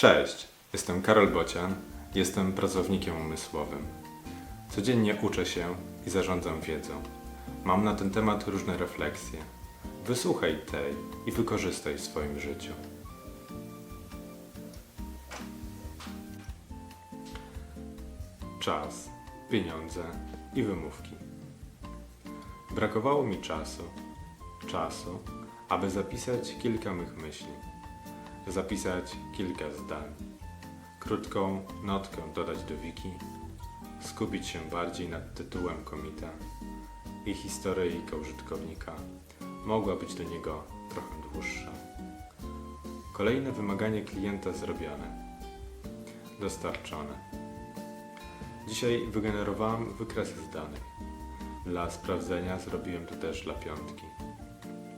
Cześć, jestem Karol Bocian, jestem pracownikiem umysłowym. Codziennie uczę się i zarządzam wiedzą. Mam na ten temat różne refleksje. Wysłuchaj tej i wykorzystaj w swoim życiu. Czas, pieniądze i wymówki. Brakowało mi czasu, czasu, aby zapisać kilka mych myśli, zapisać kilka zdań, krótką notkę dodać do wiki, skupić się bardziej nad tytułem komita i historyjka użytkownika mogła być do niego trochę dłuższa. Kolejne wymaganie klienta zrobione, dostarczone. Dzisiaj wygenerowałem wykresy z danych. Dla sprawdzenia zrobiłem to też dla piątki.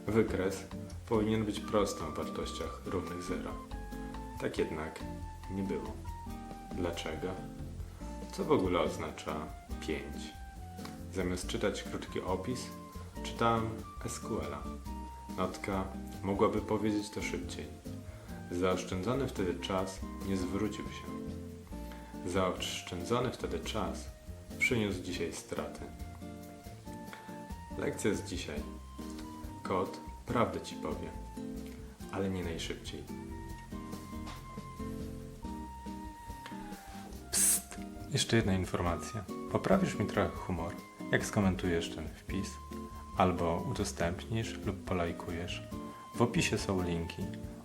Wykres powinien być prostą w wartościach równych 0. Tak jednak nie było. Dlaczego? Co w ogóle oznacza 5? Zamiast czytać krótki opis, czytałem SQL-a. Notka mogłaby powiedzieć to szybciej. Zaoszczędzony wtedy czas nie zwrócił się. Zaoszczędzony wtedy czas przyniósł dzisiaj straty. Lekcja z dzisiaj. Kot prawdę ci powie, ale nie najszybciej. Psst! Jeszcze jedna informacja. Poprawisz mi trochę humor, jak skomentujesz ten wpis, albo udostępnisz lub polajkujesz. W opisie są linki.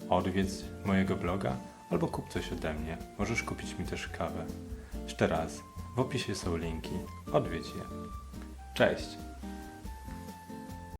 Odwiedź mojego bloga albo kup coś ode mnie. Możesz kupić mi też kawę. Jeszcze raz, w opisie są linki. Odwiedź je. Cześć!